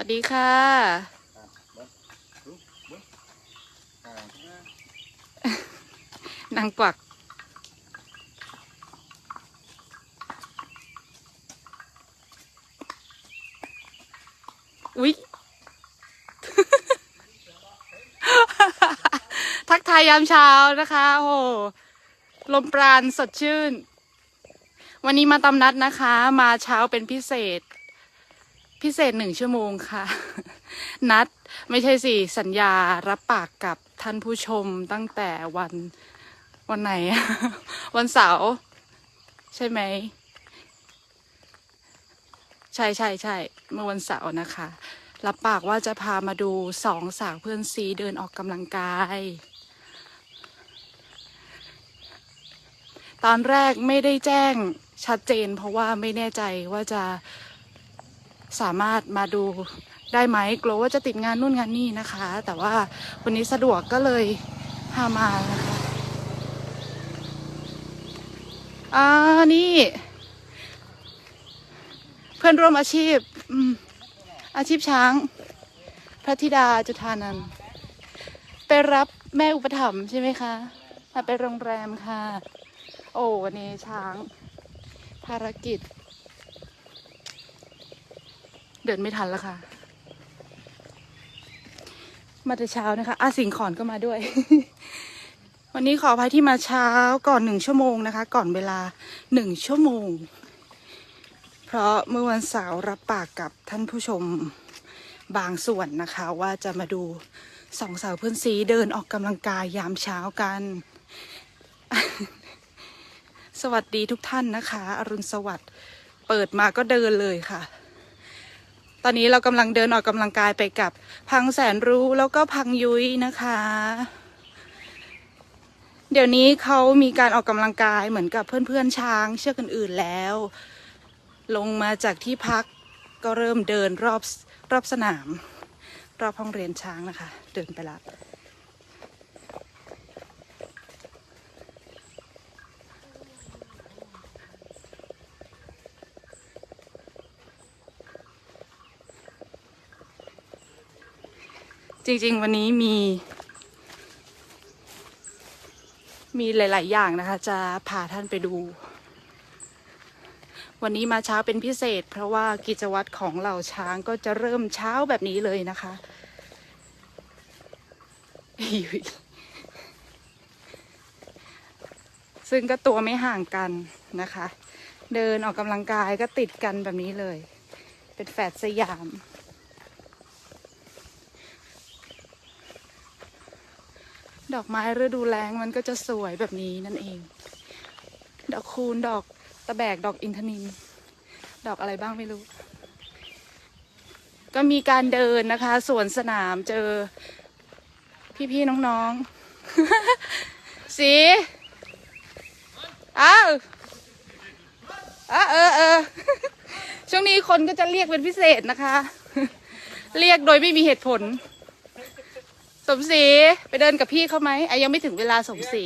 วัสดีค่ะนางกวักอุ๊ย ทักทายยามเช้านะคะ โอ้โหลมปราณสดชื่น วันนี้มาตำนัดนะคะ มาเช้าเป็นพิเศษ พิเศษหนึ่งชั่วโมงค่ะ นัดไม่ใช่สิสัญญารับปากกับท่านผู้ชมตั้งแต่วันวันไหน วันเสาร์ใช่ไหม ใช่ใช่ใช่เมื่อวันเสาร์นะคะ รับปากว่าจะพามาดูสองสาวเพื่อนซีเดินออกกำลังกาย ตอนแรกไม่ได้แจ้งชัดเจน เพราะว่าไม่แน่ใจว่าจะ สามารถมาดูได้ไหมกลัวว่าจะติดงานนู่นงานนี่นะคะ แต่ว่าวันนี้สะดวกก็เลยพามานะคะอ่านี่ เพื่อนร่วมอาชีพอาชีพช้าง พระธิดาจุธานันไปรับแม่อุปถัมภ์ใช่ไหมคะมาไปโรงแรมค่ะ โอ้วันนี้ช้างภารกิจ เดินไม่ทันแล้วค่ะ มาแต่เช้านะคะอาสิงขอนก็มาด้วย วันนี้ขออภัยที่มาเช้าก่อนหนึ่งชั่วโมงนะคะ ก่อนเวลาหนึ่งชั่วโมง เพราะเมื่อวันเสาร์รับปากกับท่านผู้ชมบางส่วนนะคะ ว่าจะมาดูสองสาวเพื่อนซีเดินออกกำลังกายยามเช้ากัน สวัสดีทุกท่านนะคะ อรุณสวัสดิ์เปิดมาก็เดินเลยค่ะ ตอนนี้เรากำลังเดินออกกำลังกายไปกับพังแสนรู้แล้วก็พังยุ้ยนะคะ เดี๋ยวนี้เขามีการออกกำลังกายเหมือนกับเพื่อนๆช้างเชือกอื่นๆแล้ว ลงมาจากที่พักก็เริ่มเดินรอบรอบสนาม รอบห้องเรียนช้างนะคะ เดินไปละ จริง ๆ วันนี้มี มีหลาย ๆ อย่างนะคะ จะพาท่านไปดู วันนี้มาเช้าเป็นพิเศษ เพราะว่ากิจวัตรของเหล่าช้างก็จะเริ่มเช้าแบบนี้เลยนะคะซึ่งก็ตัวไม่ห่างกันนะคะ เดินออกกำลังกายก็ติดกันแบบนี้เลย เป็นแฝดสยาม ดอกไม้ฤดูแล้งมันก็จะสวยแบบนี้นั่นเอง ดอกคูณดอกตะแบกดอกอินทนิน ดอกอะไรบ้างไม่รู้ ก็มีการเดินนะคะสวนสนามเจอ พี่ๆน้องๆ สีอ้าวอ้าเออเออช่วงนี้คนก็จะเรียกเป็นพิเศษนะคะ เรียกโดยไม่มีเหตุผล สมศรีไปเดินกับพี่เขาไหมไอ้ยังไม่ถึงเวลาสมศรี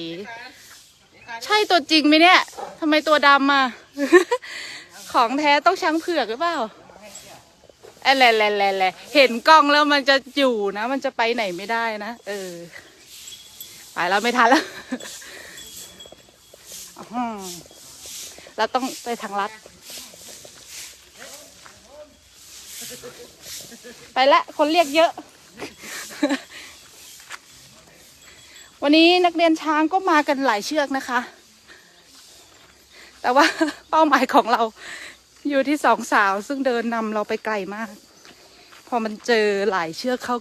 ใช่ตัวจริงไหมเนี่ยทำไมตัวดำอะ ของแท้ต้องช้างเผือกหรือเปล่าแอะแหละแหละแหละแหละเห็นกล้องแล้วมันจะอยู่นะ มันจะไปไหนไม่ได้นะเออ ไปแล้วไม่ทันแล้วอื้อหือเราต้องไปทางลัด ไปละคนเรียกเยอะ วันนี้นักเรียนช้างก็มากันหลายเชือกนะคะ แต่ว่าเป้าหมายของเราอยู่ที่สองสาว ซึ่งเดินนำเราไปไกลมาก พอมันเจอหลายเชือกเข้า